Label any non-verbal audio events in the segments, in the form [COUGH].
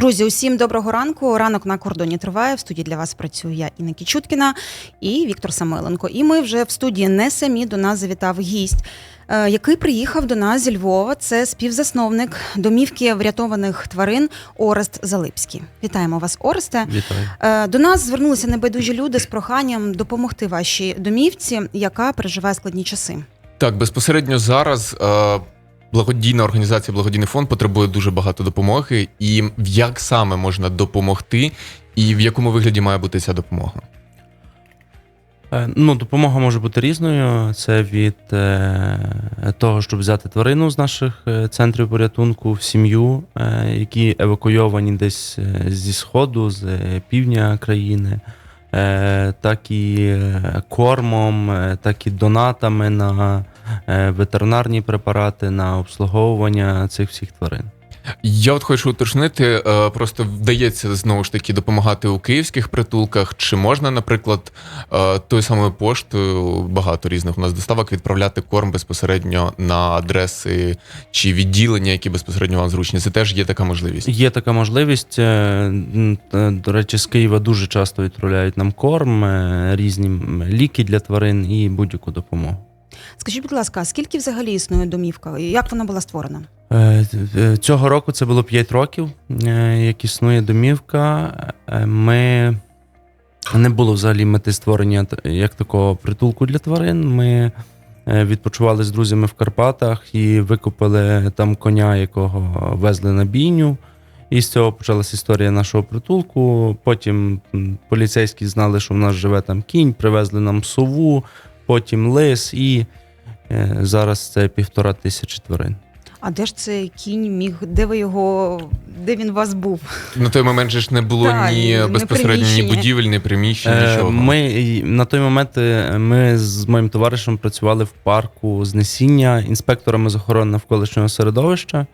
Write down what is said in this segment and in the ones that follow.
Друзі, усім доброго ранку. Ранок на кордоні триває. В студії для вас працюю я Інна Кічуткіна і Віктор Самиленко. І ми вже в студії не самі до нас завітав гість, е, який приїхав до нас зі Львова. Це співзасновник домівки врятованих тварин Орест Залипський. Вітаємо вас, Оресте. Вітаю. Е, До нас звернулися небайдужі люди з проханням допомогти вашій домівці, яка переживає складні часи. Так, безпосередньо зараз е, благодійна організація, благодійний фонд потребує дуже багато допомоги. І як саме можна допомогти, і в якому вигляді має бути ця допомога? Е, Ну, допомога може бути різною. Це від е, того, щоб взяти тварину з наших е, центрів порятунку в сім'ю, які евакуйовані десь зі сходу, з півдня країни, так і кормом, так і донатами на ветеринарні препарати, на обслуговування цих всіх тварин. Я от хочу уточнити, е, просто вдається знову ж таки допомагати у київських притулках. Чи можна, наприклад, е, тою самою поштою багато різних у нас доставок відправляти корм безпосередньо на адреси чи відділення, які безпосередньо вам зручні? Це теж є така можливість. Є така можливість. е, е, До речі, з Києва дуже часто відправляють нам корм, е, різні ліки для тварин і будь-яку допомогу. Скажіть, будь ласка, скільки взагалі існує домівка? І Як вона була створена? Е, е, Цього року це було 5 років, е, як існує домівка. Ми не було взагалі мети створення як такого притулку для тварин. Ми відпочивали з друзями в Карпатах і викупили там коня, якого везли на бійню. І з цього почалася історія нашого притулку. Потім поліцейські знали, що в нас живе там кінь, привезли нам сову, потім лис, і е, зараз це півтора тисячі тварин. А де ж цей кінь міг? Де ви його? Де він у вас був? На той момент же ж не було Так, ні безпосередньо ні будівель, ні приміщень, Е, нічого. Ми на той момент е, ми з моїм товаришем працювали в парку знесіння інспекторами з охорони навколишнього середовища.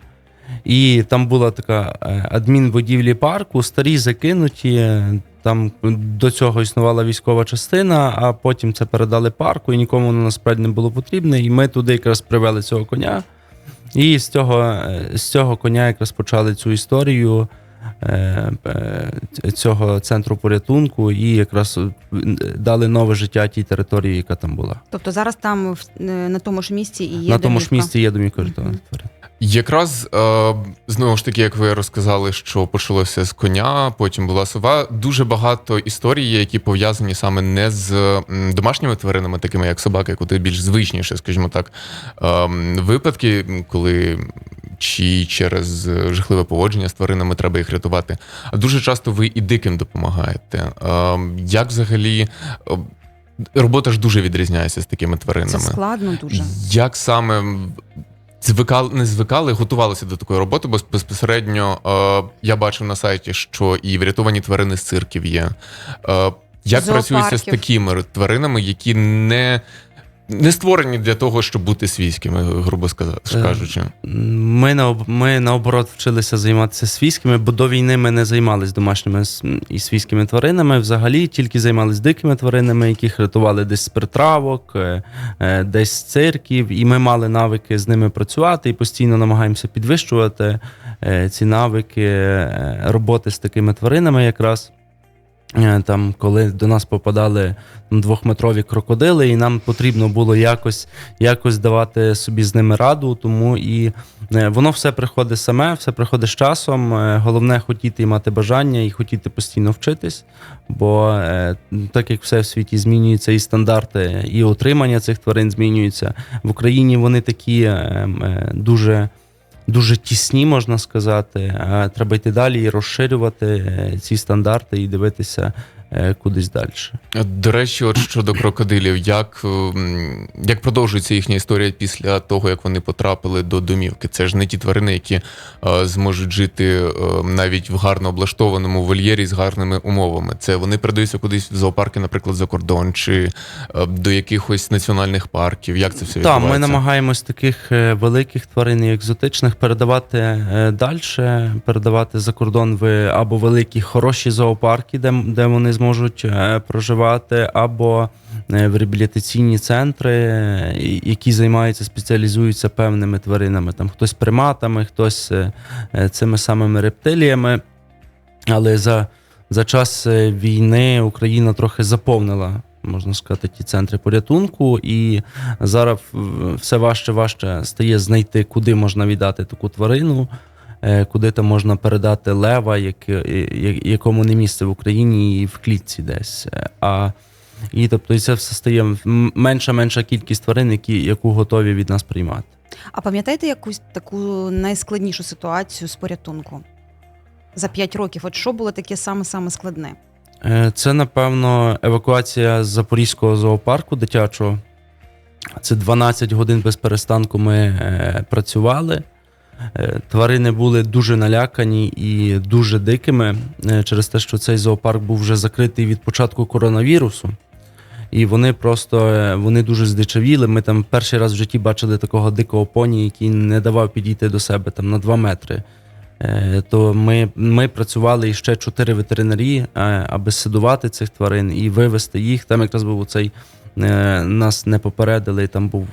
І там була така адмінбудівлі парку, старі закинуті. Там до цього існувала військова частина, а потім це передали парку, і нікому воно насправді не було потрібне. І ми туди якраз привели цього коня. І з цього, е, з цього коня якраз почали цю історію е, е, цього центру порятунку і якраз дали нове життя тій території, яка там була. Тобто зараз там на тому ж місці і є На тому ж місці є домівка рятованих Мгм. Якраз е, знову ж таки, як ви розказали, що почалося з коня, потім була сова. Дуже багато історій, є, які пов'язані саме не з домашніми тваринами, такими як собаки, куди більш звичніше, скажімо так, ем, випадки, коли чи через жахливе поводження з тваринами треба їх рятувати. А дуже часто ви і диким допомагаєте. Ем, Як взагалі робота ж дуже відрізняється з такими Це тваринами? складно дуже. Як саме звикали, не звикали, готувалися до такої роботи, бо безпосередньо е, я бачив на сайті, що і врятовані тварини з цирків є. Е, як працюється з такими тваринами, які не, не створені для того, щоб бути свійськими, грубо Е, кажучи. Ми, наоб- ми наоборот вчилися займатися свійськими, бо до війни ми не займалися домашніми і свійськими тваринами. Взагалі тільки займалися дикими тваринами, яких рятували десь з притравок, е, е, десь з цирків. І ми мали навики з ними працювати і постійно намагаємося підвищувати ці навики роботи з такими тваринами якраз. Е, Там, коли до нас попадали двохметрові крокодили, і нам потрібно було якось, якось давати собі з ними раду, тому і е, воно все приходить саме, все приходить з часом. Е, Головне хотіти і мати бажання, і хотіти постійно вчитись. Бо так як все в світі змінюється, і стандарти, і отримання цих тварин змінюються. В Україні вони такі дуже. Дуже тісні, можна сказати. А треба йти далі і розширювати е, ці стандарти і дивитися е, кудись далі. До речі, от щодо крокодилів, як, як продовжується їхня історія після того, як вони потрапили до домівки? Це ж не ті тварини, які е, зможуть жити е, навіть в гарно облаштованому вольєрі з гарними умовами. Це вони передаються кудись в зоопарки, наприклад, за кордон, чи е, до якихось національних парків. Як це все Так, відбувається? ми намагаємось таких е, великих тварин і екзотичних передавати е, далі, передавати за кордон в або великі хороші зоопарки, де, де вони зможуть е, проживати, або е, в реабілітаційні центри, е, які займаються, спеціалізуються певними тваринами. Там хтось приматами, хтось цими самими рептиліями. Але за, за час війни Україна трохи заповнила, можна сказати, ті центри порятунку, і зараз все важче важче стає знайти, куди можна віддати таку тварину, куди там можна передати лева, е, якому не місце в Україні і в клітці десь. Е, А і тобто це все стає менша менша кількість тварин, які, яку готові від нас приймати. А пам'ятаєте якусь таку найскладнішу ситуацію з порятунку? За 5 років, от що було таке саме-саме складне? Е, Це, напевно, евакуація з Запорізького зоопарку дитячого. Це 12 годин без перестанку ми е, працювали. Е, Тварини були дуже налякані і дуже дикими е, через те, що цей зоопарк був вже закритий від початку коронавірусу. І вони просто е, вони дуже здичавіли. Ми там перший раз в житті бачили такого дикого поні, який не давав підійти до себе там на 2 метри. То ми, ми працювали ще чотири ветеринарі, аби седувати цих тварин і вивести їх. Там якраз був цей нас не попередили. Там був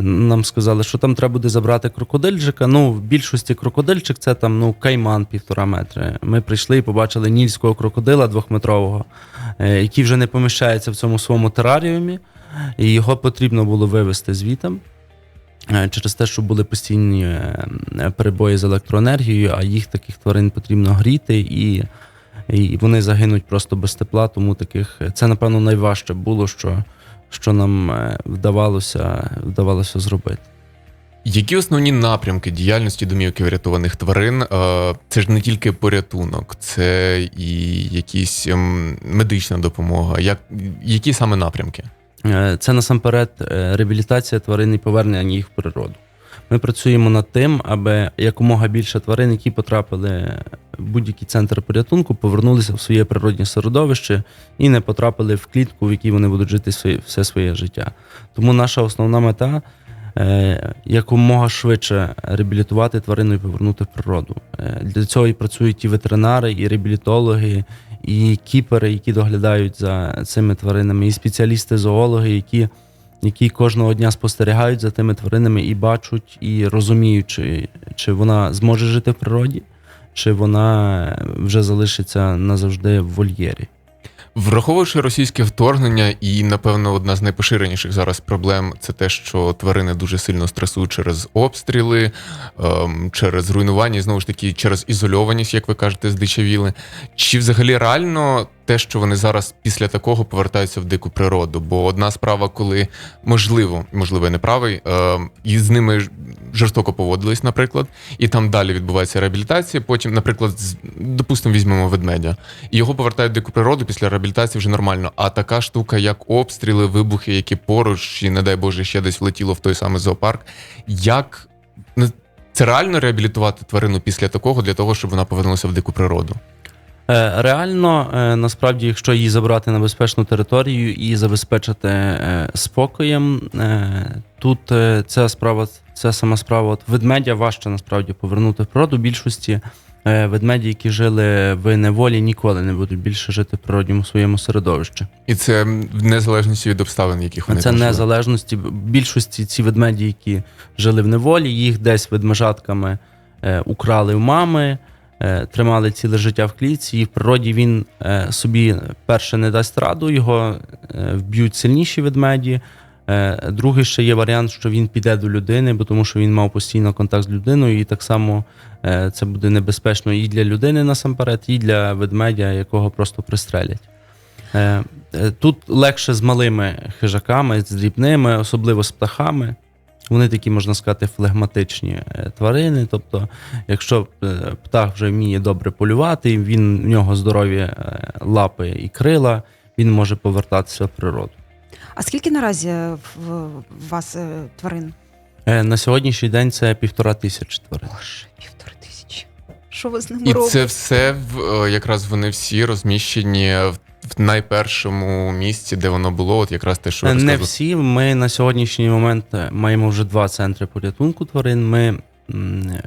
нам сказали, що там треба буде забрати крокодильчика. Ну, в більшості крокодильчик це там ну кайман півтора метри. Ми прийшли і побачили нільського крокодила двохметрового, е, який вже не поміщається в цьому своєму тераріумі, і його потрібно було вивезти звітом. Е, Через те, що були постійні е, перебої з електроенергією, а їх таких тварин потрібно гріти, і, і вони загинуть просто без тепла. Тому таких це, напевно, найважче було, що, що нам е, вдавалося, вдавалося зробити. Які основні напрямки діяльності домівки врятованих тварин? Е, Це ж не тільки порятунок, це і якісь ем, медична допомога. Як, які саме напрямки? Е, Це насамперед реабілітація тварин і повернення їх в природу. Ми працюємо над тим, аби якомога більше тварин, які потрапили в будь-який центр порятунку, повернулися в своє природне середовище і не потрапили в клітку, в якій вони будуть жити все своє життя. Тому наша основна мета е, якомога швидше реабілітувати тварину і повернути в природу. Е, Для цього і працюють і ветеринари, і реабілітологи, і кіпери, які доглядають за цими тваринами, і спеціалісти-зоологи, які, які кожного дня спостерігають за тими тваринами і бачать, і розуміють, чи, чи вона зможе жити в природі, чи вона вже залишиться назавжди в вольєрі. Враховуючи російське вторгнення, і напевно одна з найпоширеніших зараз проблем це те, що тварини дуже сильно стресують через обстріли, ем, через руйнування, і знову ж таки через ізольованість, як ви кажете, здичавіли. Чи взагалі реально те, що вони зараз після такого повертаються в дику природу? Бо одна справа, коли можливо, можливо, я не правий, ем, і з ними жорстоко поводились, наприклад, і там далі відбувається реабілітація. Потім, наприклад, з- допустимо, візьмемо ведмедя. І його повертають в дику природу після реабілітації вже нормально. А така штука, як обстріли, вибухи, які поруч, і не дай Боже, ще десь влетіло в той самий зоопарк. Як це реально реабілітувати тварину після такого для того, щоб вона повернулася в дику природу? Е, Реально, е, насправді, якщо її забрати на безпечну територію і забезпечити е, спокоєм, тут ця справа, ця сама справа от ведмедя важче насправді повернути в природу. Більшості ведмеді, які жили в неволі, ніколи не будуть більше жити в природньому своєму середовищі. І це в незалежності від обставин, яких вони Це незалежності. Більшості ці ведмеді, які жили в неволі, їх десь ведмежатками украли в мами, тримали ціле життя в клітці, і в природі він е, собі перше не дасть раду, його е, вб'ють сильніші ведмеді. Е, Другий ще є варіант, що він піде до людини, бо тому що він мав постійно контакт з людиною, і так само е, це буде небезпечно і для людини насамперед, і для ведмедя, якого просто пристрелять. Е, е, Тут легше з малими хижаками, з дрібними, особливо з птахами. Вони такі, можна сказати, флегматичні е, тварини. Тобто, якщо е, птах вже вміє добре полювати, він в нього здорові е, лапи і крила, він може повертатися в природу. А скільки наразі в вас тварин? На сьогоднішній день це півтора тисячі тварин. Боже, півтори тисячі. Що ви з ними І це все в якраз вони всі розміщені в в найпершому місці, де воно було, от якраз те, що ви Е, Не всі. Ми на сьогоднішній момент е, маємо вже два центри порятунку тварин. Ми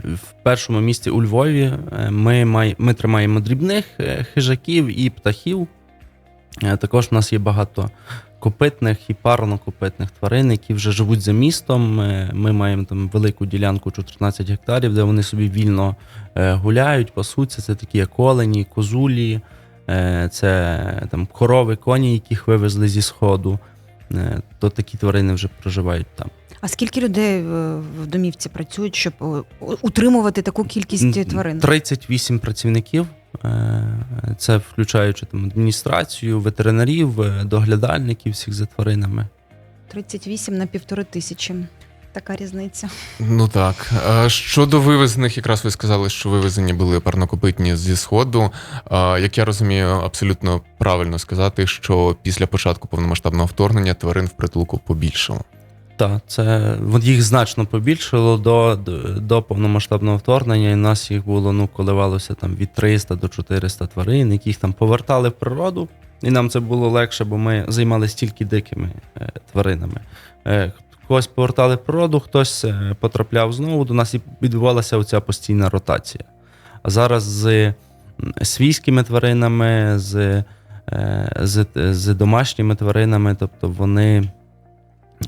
в першому місті у Львові е, ми, май, ми тримаємо дрібних е, хижаків і птахів. Також в нас є багато копитних і парнокопитних тварин, які вже живуть за містом. Ми маємо там велику ділянку 14 гектарів, де вони собі вільно гуляють, пасуться. Це такі як олені, козулі, це там корови, коні, яких вивезли зі сходу. Е, То такі тварини вже проживають там. А скільки людей е, в домівці працюють, щоб е, утримувати таку кількість тварин? 38 працівників. е, Це включаючи там адміністрацію, ветеринарів, е, доглядальників всіх за тваринами. 38 на півтори тисячі. Така різниця. Ну так. Щодо вивезених, якраз ви сказали, що вивезені були парнокопитні зі сходу. Як я розумію, абсолютно правильно сказати, що після початку повномасштабного вторгнення тварин в притулку побільшало. Так, це їх значно побільшало до, до, до повномасштабного вторгнення. І нас їх було, ну, коливалося там від 300 до 400 тварин, яких там повертали в природу. І нам це було легше, бо ми займалися тільки дикими е, тваринами. Е, когось повертали природу, хтось е, потрапляв знову до нас і відбувалася оця постійна ротація. А зараз з свійськими тваринами, з, е, з, з домашніми тваринами, тобто вони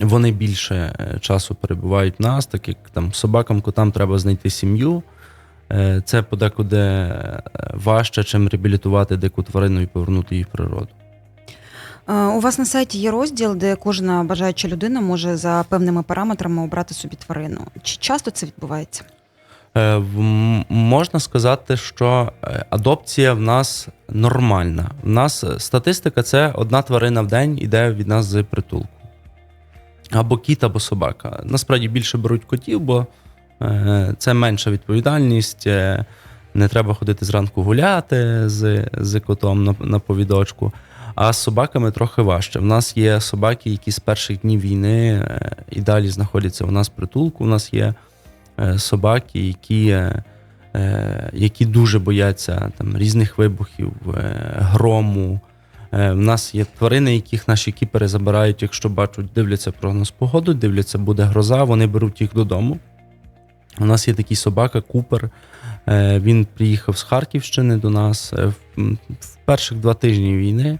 вони більше е, часу перебувають в нас, так як там собакам, котам треба знайти сім'ю. Це подекуди важче, чим реабілітувати дику тварину і повернути її в природу. Е, У вас на сайті є розділ, де кожна бажаюча людина може за певними параметрами обрати собі тварину. Чи часто це відбувається? Е, Можна сказати, що е, адопція в нас нормальна. В нас статистика це одна тварина в день іде від нас з притулку. Або кіт, або собака. Насправді більше беруть котів, бо це менша відповідальність. Не треба ходити зранку гуляти з, з котом на, на повідочку. А з собаками трохи важче. В нас є собаки, які з перших днів війни е, і далі знаходяться у нас в притулку. У нас є е, собаки, які, е, які дуже бояться там, різних вибухів, грому. В нас є тварини, яких наші кіпери забирають, якщо бачать, дивляться прогноз погоди, дивляться, буде гроза, вони беруть їх додому. У нас є такий собака, Купер. Він приїхав з Харківщини до нас в перших два тижні війни.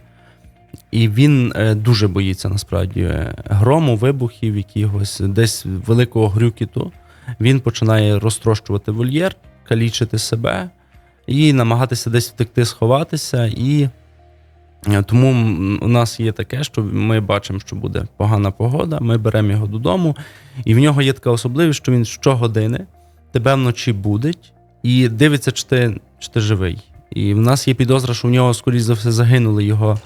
І він е, дуже боїться насправді е, грому, вибухів, якихось десь великого грюкіту. Він починає розтрощувати вольєр, калічити себе і намагатися десь втекти, сховатися. І е, тому у нас є таке, що ми бачимо, що буде погана погода, ми беремо його додому, і в нього є така особливість, що він щогодини тебе вночі будить і дивиться, чи ти, чи ти живий. І в нас є підозра, що в нього, скоріш за все, загинули його,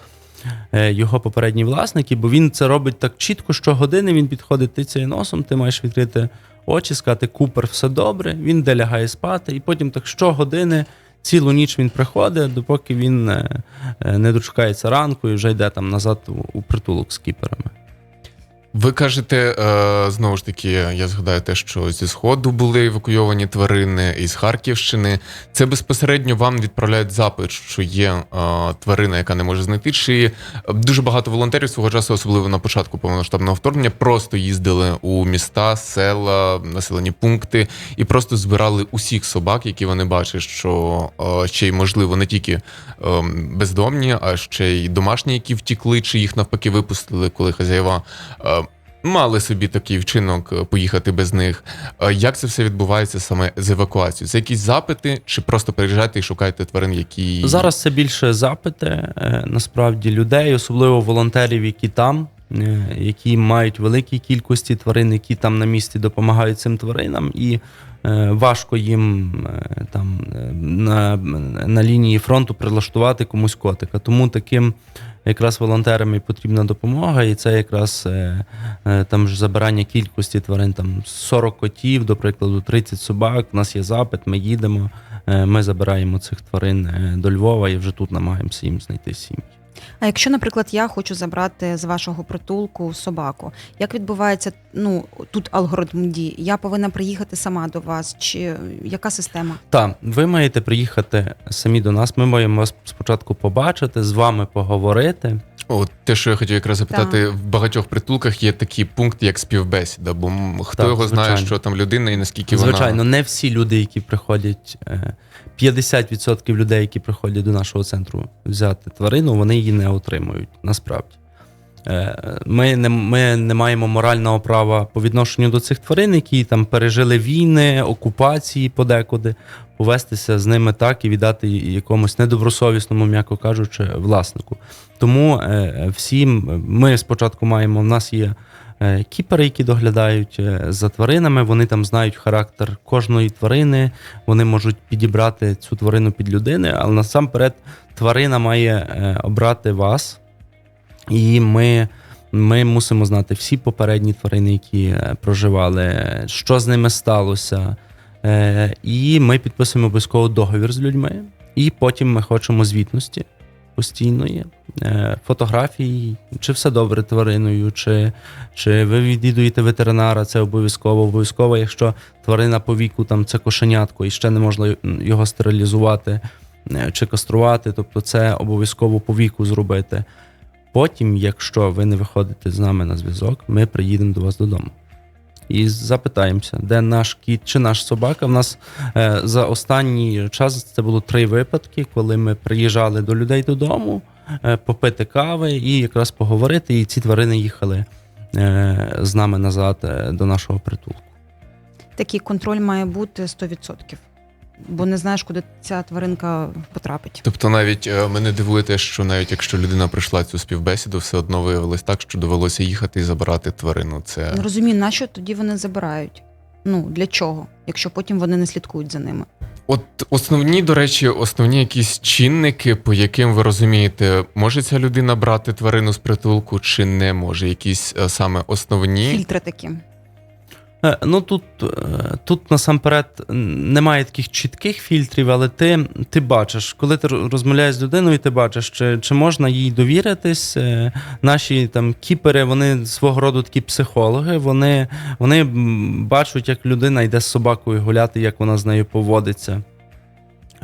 його попередні власники, бо він це робить так чітко, що години він підходить тицяє носом, ти маєш відкрити очі, сказати, Купер, все добре, він де лягає спати, і потім так щогодини. Цілу ніч він приходить, допоки він е, е, не дочекається ранку і вже йде там назад у притулок з кіперами. Ви кажете, е, знову ж таки, я згадаю те, що зі сходу були евакуйовані тварини із Харківщини. Це безпосередньо вам відправляють запит, що є е, тварина, яка не може знайти. Чи дуже багато волонтерів свого часу, особливо на початку повномасштабного вторгнення, просто їздили у міста, села, населені пункти і просто збирали усіх собак, які вони бачать, що е, ще й можливо не тільки е, бездомні, а ще й домашні, які втікли, чи їх навпаки випустили, коли хазяєва. Мали собі такий вчинок е, поїхати без них. Е, Як це все відбувається саме з евакуацією? Це якісь запити, чи просто приїжджаєте і шукаєте тварин, які Зараз це більше запити е, насправді людей, особливо волонтерів, які там, які мають великі кількості тварин, які там на місці допомагають цим тваринам, і е, важко їм е, там на, на лінії фронту прилаштувати комусь котика. Тому таким якраз волонтерам і потрібна допомога, і це якраз е, е, там ж забирання кількості тварин, там 40 котів, до прикладу, 30 собак. У нас є запит, ми їдемо. Е, Ми забираємо цих тварин до Львова і вже тут намагаємося їм знайти сім'ї. А якщо, наприклад, я хочу забрати з вашого притулку собаку, як відбувається ну тут алгоритм дій? Я повинна приїхати сама до вас, чи яка система? Так, ви маєте приїхати самі до нас. Ми маємо вас спочатку побачити, з вами поговорити. От те, що я хотів якраз запитати, в багатьох притулках є такий пункт, як співбесіда, бо хто Так, його знає, що там людина і наскільки Звичайно, вона не всі люди, які приходять, е, 50% людей, які приходять до нашого центру взяти тварину, вони її не отримують насправді. Е, Ми не, ми не маємо морального права по відношенню до цих тварин, які там пережили війни, окупації подекуди, повестися з ними так і віддати якомусь недобросовісному, м'яко кажучи, власнику. Тому е, всі ми спочатку маємо, в нас є кіпери, які доглядають е, за тваринами, вони там знають характер кожної тварини, вони можуть підібрати цю тварину під людини, але насамперед тварина має е, обрати вас, і ми, ми мусимо знати всі попередні тварини, які е, проживали, що з ними сталося. Е, І ми підписуємо обов'язково договір з людьми, і потім ми хочемо звітності постійної, е, фотографії, чи все добре твариною, чи, чи ви відвідуєте ветеринара, це обов'язково. Обов'язково, якщо тварина по віку там це кошенятко і ще не можна його стерилізувати е, чи каструвати, тобто це обов'язково по віку зробити. Потім, якщо ви не виходите з нами на зв'язок, ми приїдемо до вас додому. І запитаємося, де наш кіт чи наш собака. В нас е, за останній час це було три випадки, коли ми приїжджали до людей додому е, попити кави і якраз поговорити. І ці тварини їхали е, з нами назад до нашого притулку. Такий контроль має бути 100%. Бо не знаєш, куди ця тваринка потрапить. Тобто, навіть е, мене дивує те, що навіть якщо людина прийшла цю співбесіду, все одно виявилось так, що довелося їхати і забирати тварину. Це Не розумію, на що тоді вони забирають? Ну для чого, якщо потім вони не слідкують за ними? От основні, до речі, основні якісь чинники, по яким ви розумієте, може ця людина брати тварину з притулку чи не може? Якісь е, саме основні. Фільтри такі. Е, Ну тут, е, тут насамперед немає таких чітких фільтрів, але ти, ти бачиш, коли ти розмовляєш з людиною, ти бачиш, чи, чи можна їй довіритись. Е, Наші там кіпери, вони свого роду такі психологи, вони, вони бачать, як людина йде з собакою гуляти, як вона з нею поводиться.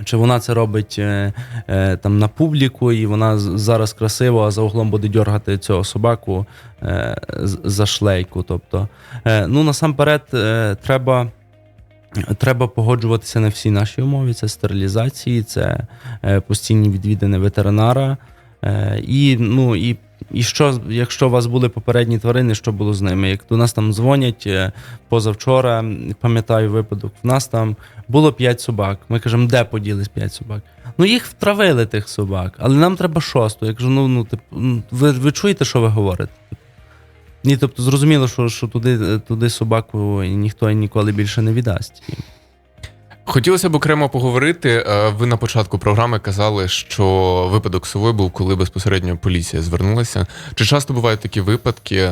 Чи вона це робить е, е, там на публіку, і вона зараз красиво, а за углом буде дергати цього собаку е, за шлейку. Тобто, ну насамперед, треба, треба погоджуватися на всі наші умови: це стерилізації, це постійні відвідини ветеринара. І, ну, і, і що, якщо у вас були попередні тварини, що було з ними? Як до нас там дзвонять е, позавчора, пам'ятаю випадок, в нас там було 5 собак. Ми кажемо, де поділись 5 собак? Ну, їх втравили тих собак, але нам треба шосту. Я кажу, ну, ну типу, ви, ви чуєте, що ви говорите? Ні, тобто зрозуміло, що, що туди, туди собаку ніхто ніколи більше не віддасть. Хотілося б окремо поговорити. Е, Ви на початку програми казали, що випадок сової був, коли безпосередньо поліція звернулася. Чи часто бувають такі випадки, е,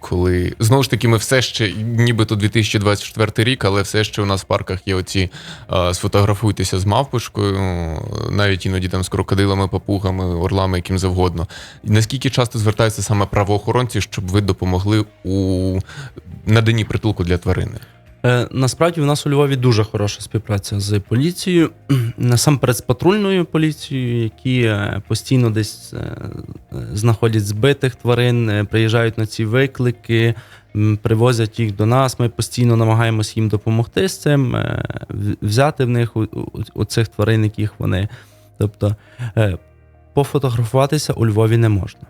коли знову ж таки ми все ще, нібито 2024 рік, але все ще у нас в парках є оці е, сфотографуйтеся з мавпочкою, навіть іноді там з крокодилами, папугами, орлами, яким завгодно. Наскільки часто звертаються саме правоохоронці, щоб ви допомогли у наданні притулку для тварини? Е, насправді в нас у Львові дуже хороша співпраця з поліцією, [CLEARS THROAT] насамперед з патрульною поліцією, які е, постійно десь е, знаходять збитих тварин, приїжджають на ці виклики, привозять їх до нас. Ми постійно намагаємося їм допомогти з цим, взяти в них у, цих тварин, яких вони. Тобто пофотографуватися у Львові не можна.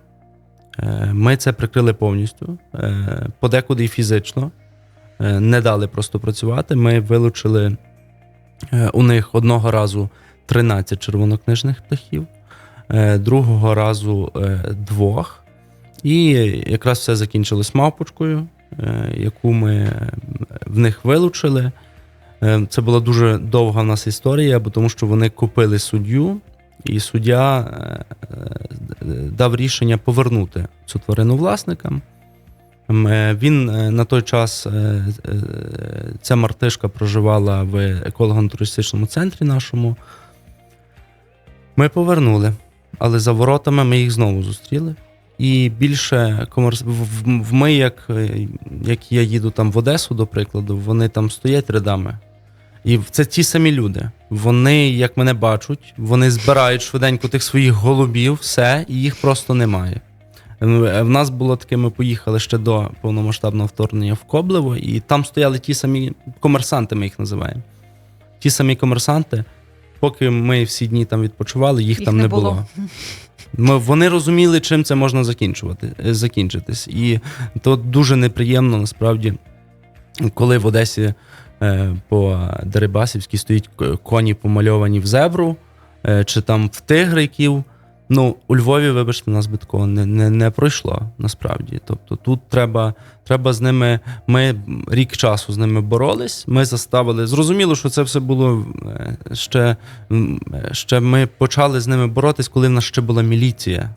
Ми це прикрили повністю, подекуди і фізично не дали просто працювати. Ми вилучили е, у них одного разу 13 червонокнижних птахів, е, другого разу е, двох. І якраз все закінчилось мавпочкою, е, яку ми е, в них вилучили. Е, Це була дуже довга в нас історія, бо тому що вони купили суддю, і суддя е, е, дав рішення повернути цю тварину власникам. Е, Він е, на той час, е, ця мартишка проживала в еколого-туристичному центрі нашому. Ми повернули, але за воротами ми їх знову зустріли. І більше комерс... в, ми, як, як я їду там в Одесу, до прикладу, вони там стоять рядами. І це ті самі люди. Вони, як мене бачать, вони збирають швиденько тих своїх голубів, все, і їх просто немає. Е, В нас було таке, ми поїхали ще до повномасштабного вторгнення в Коблево, і там стояли ті самі комерсанти, ми їх називаємо. Ті самі комерсанти поки ми всі дні там відпочивали, їх, Їх там не було. було. [LAUGHS] Ми, вони розуміли, чим це можна закінчувати, е, закінчитись. І то дуже неприємно насправді, коли в Одесі е, по Дерибасівській стоять коні помальовані в зебру, чи там в тигриків. Ну, у Львові, вибачте, нас би такого не, не, не пройшло насправді. Тобто тут треба, треба з ними. Ми рік часу з ними боролись. Ми заставили. Зрозуміло, що це все було е, ще, ще ми почали з ними боротись, коли в нас ще була міліція.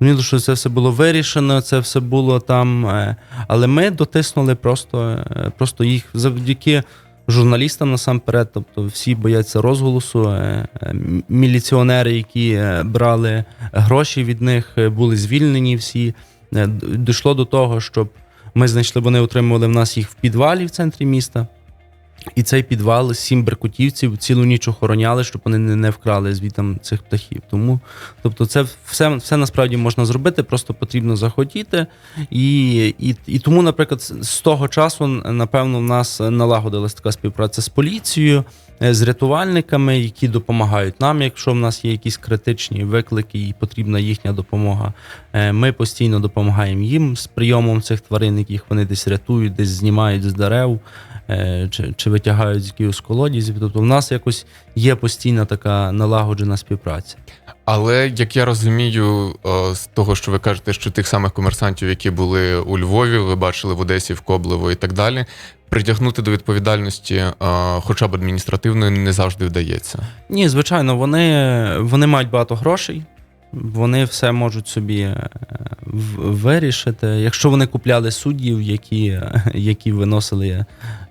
Зрозуміло, що це все було вирішено, це все було там. е, Але ми дотиснули просто, е, просто їх завдяки журналістам насамперед. Тобто всі бояться розголосу. е, е, Міліціонери, які е, брали гроші від них, були звільнені всі. Дійшло до того, щоб ми знайшли, вони отримували в нас їх в підвалі в центрі міста. І цей підвал сім беркутівців цілу ніч охороняли, щоб вони не, вкрали звітам цих птахів. Тому, тобто, це все, все насправді можна зробити, просто потрібно захотіти. І, і, і тому, наприклад, з- того часу, напевно, в нас налагодилась така співпраця з поліцією, е, з рятувальниками, які допомагають нам, якщо в нас є якісь критичні виклики і потрібна їхня допомога. Е, Ми постійно допомагаємо їм з прийомом цих тварин, яких вони десь рятують, десь знімають з дерев чи, чи витягають з якихось колодязів. Тобто в нас якось є постійна така налагоджена співпраця. Але як я розумію, е, з того, що ви кажете, що тих самих комерсантів, які були у Львові, ви бачили в Одесі, в Коблево і так далі, притягнути до відповідальності, е, хоча б адміністративної, не завжди вдається. Ні, звичайно, вони, вони мають багато грошей. Вони все можуть собі е, вирішити. Якщо вони купляли суддів, які, [LAUGHS] які виносили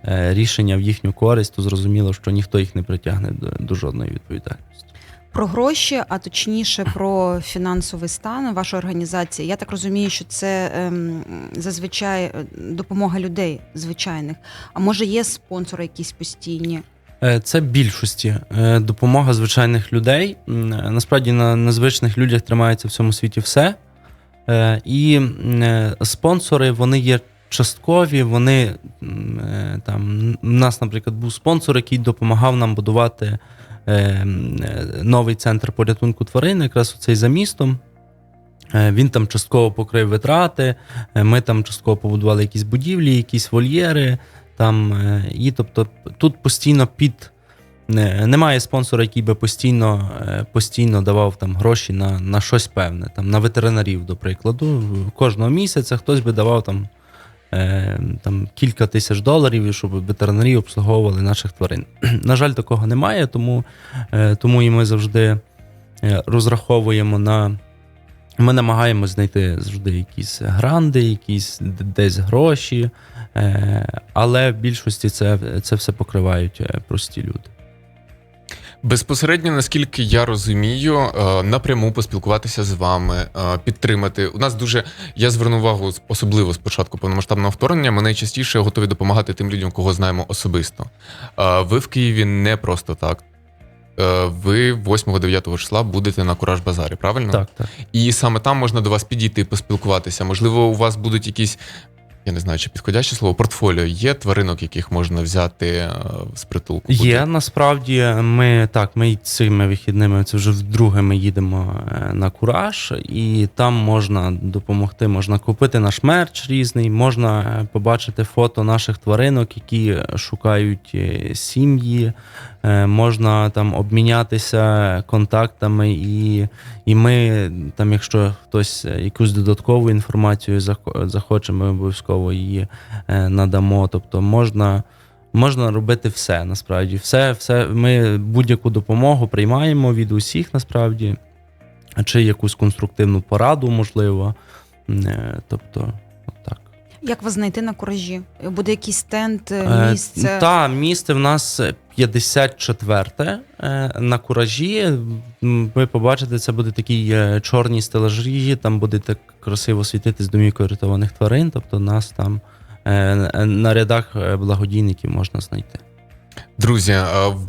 е, рішення в їхню користь, то зрозуміло, що ніхто їх не притягне до, до жодної відповідальності. Про гроші, а точніше про фінансовий стан вашої організації. Я так розумію, що це ем, зазвичай е, допомога людей звичайних. А може є спонсори якісь постійні? Е, Це більшості е, допомога звичайних людей. Насправді на незвичних людях тримається в цьому світі все. Е, І спонсори вони є часткові. Вони там у нас, наприклад, був спонсор, який допомагав нам будувати новий центр порятунку тварин, якраз оцей за містом. Він там частково покрив витрати. Ми там частково побудували якісь будівлі, якісь вольєри. Там, е, і тобто тут постійно під. Не, немає спонсора, який би постійно, е, постійно давав там гроші на, на щось певне, там, на ветеринарів, до прикладу. Кожного місяця хтось би давав там, е, там кілька тисяч доларів, щоб ветеринарі обслуговували наших тварин. [CLEARS THROAT] На жаль, такого немає, тому, тому і ми завжди розраховуємо на. Ми намагаємося знайти завжди якісь гранди, якісь десь гроші, але в більшості це, це все покривають е, прості люди. Безпосередньо, наскільки я розумію, е, напряму поспілкуватися з вами, е, підтримати. У нас дуже я звернув увагу особливо з початку повномасштабного вторгнення. Ми найчастіше готові допомагати тим людям, кого знаємо особисто. Е, Ви в Києві не просто так. Е, Ви 8-9 числа будете на Кураж Базарі, правильно? Так, так. І саме там можна до вас підійти поспілкуватися. Можливо, у вас будуть якісь, я не знаю, чи підходяще слово, портфоліо. Є тваринок, яких можна взяти е, з притулку? Є насправді ми так, ми цими вихідними це вже вдруге ми їдемо е, на кураж, і там можна допомогти. Можна купити наш мерч різний, можна е, побачити фото наших тваринок, які шукають сім'ї. Е, Можна там обмінятися контактами, і, і ми там, якщо хтось е, якусь додаткову інформацію захоче, ми обов'язково її е, надамо. Тобто можна можна робити все насправді. Все, все. Ми будь-яку допомогу приймаємо від усіх насправді, чи якусь конструктивну пораду, можливо. Тобто. Як вас знайти на куражі? Буде якийсь стенд, Е, місце? Та, місце в нас 54 е, на куражі. Ви побачите, це буде такі е, чорні стелажі, там буде так красиво світити з домівкою рятованих тварин. Тобто нас там е, на рядах е, благодійників можна знайти. Друзі,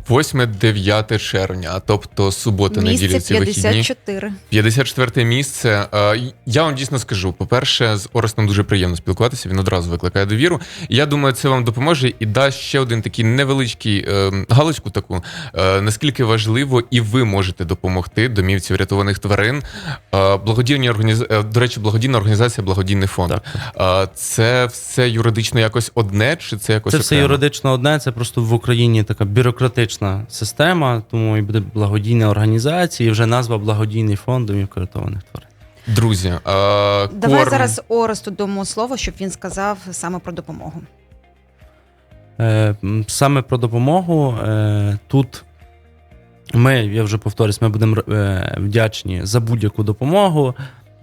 8-9 червня, тобто субота, неділя, ці вихідні. 54. 54 місце. Е, Я вам дійсно скажу: по-перше, з Орестом дуже приємно спілкуватися. Він одразу викликає довіру. Я думаю, це вам допоможе і дасть ще один такий невеличкий е, галочку. Таку е, наскільки важливо, і ви можете допомогти домівці врятованих тварин. Е, Благодійні організ... е, До речі, благодійна організація, благодійний фонд. Так. Е, Це все юридично якось одне, чи це якось Це все окремо? юридично одне, це просто в Україні така бюрократична система, тому і буде благодійна організація, і вже назва благодійний фонд домів врятованих тварин. Друзі, е, Давай корм... зараз Оресту дамо слово, щоб він сказав саме про допомогу. Е, Саме про допомогу е, тут ми, я вже повторюсь, ми будемо е, вдячні за будь-яку допомогу.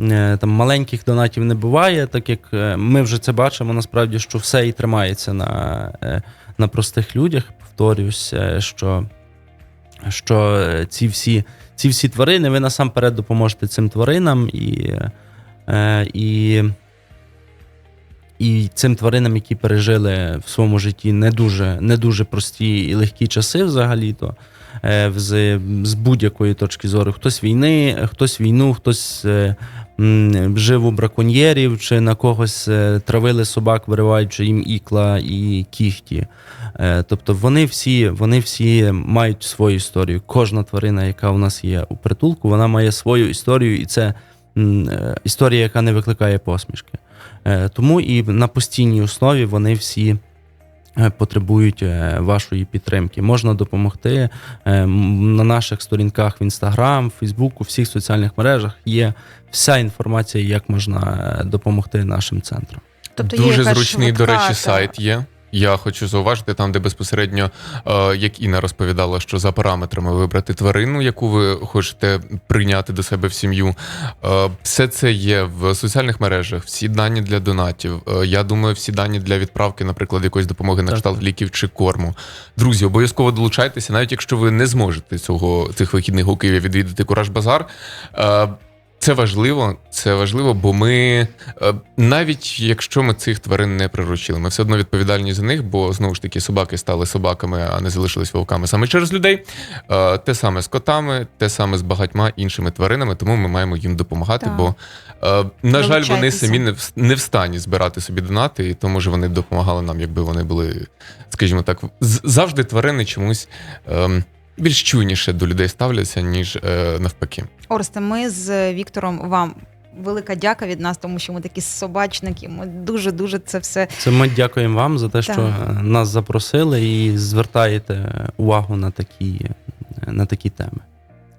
Е, Там маленьких донатів не буває, так як е, ми вже це бачимо, насправді, що все і тримається на, е, на простих людях. Повторюсь, що, що ці всі, ці всі тварини, ви насамперед допоможете цим тваринам і, і і цим тваринам, які пережили в своєму житті не дуже, не дуже прості і легкі часи, взагалі-то, з, з будь-якої точки зору. Хтось війни, хтось війну, хтось жив браконьєрів, чи на когось е, травили собак, вириваючи їм ікла і кіхті. Е, Тобто вони всі, вони всі мають свою історію. Кожна тварина, яка у нас є у притулку, вона має свою історію, і це е, історія, яка не викликає посмішки. Тому і на постійній основі вони всі потребують е, вашої підтримки. Можна допомогти е, на наших сторінках в Інстаграм, Фейсбуку, всіх соціальних мережах є вся інформація, як можна е, допомогти нашим центрам. Тобто Дуже є зручний, до речі, сайт є. Я хочу зауважити там, де безпосередньо, е, як Інна розповідала, що за параметрами вибрати тварину, яку ви хочете прийняти до себе в сім'ю. Е, Все це є в соціальних мережах, всі дані для донатів. Е, Я думаю, всі дані для відправки, наприклад, якоїсь допомоги на кшталт ліків чи корму. Друзі, обов'язково долучайтеся, навіть якщо ви не зможете цього цих вихідних у Києві відвідати Кураж Базар. Це важливо, це важливо, бо ми е, навіть якщо ми цих тварин не приручили, ми все одно відповідальні за них, бо знову ж таки собаки стали собаками, а не залишились вовками саме через людей. Е, Те саме з котами, те саме з багатьма іншими тваринами, тому ми маємо їм допомагати. Так. Бо, е, на жаль, вони самі не в стані збирати собі донати, і тому ж вони допомагали нам, якби вони були, скажімо так, завжди тварини чомусь. Більш чуйніше до людей ставляться, ніж е, навпаки. Орсте, ми з Віктором вам велика дяка від нас, тому що ми такі собачники. Ми дуже дуже це все. Це ми дякуємо вам за те, що Так. що нас запросили і звертаєте увагу на такі, на такі теми.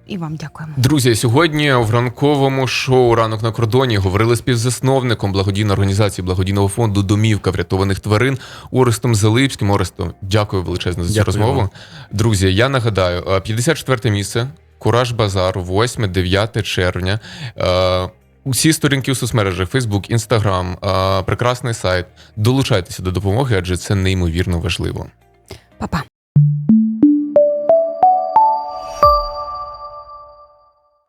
І вам дякуємо. Друзі, сьогодні в ранковому шоу Ранок на кордоні говорили з співзасновником благодійної організації благодійного фонду Домівка врятованих тварин Орестом Залипським. Орестом, дякую величезно за цю Дякую розмову. Друзі, я нагадаю, е, 54 місце, Кураж Базар, 8-9 червня. Е, Усі сторінки у соцмережах Facebook, Instagram, е, прекрасний сайт. Долучайтеся до допомоги, адже це неймовірно важливо. Па-па.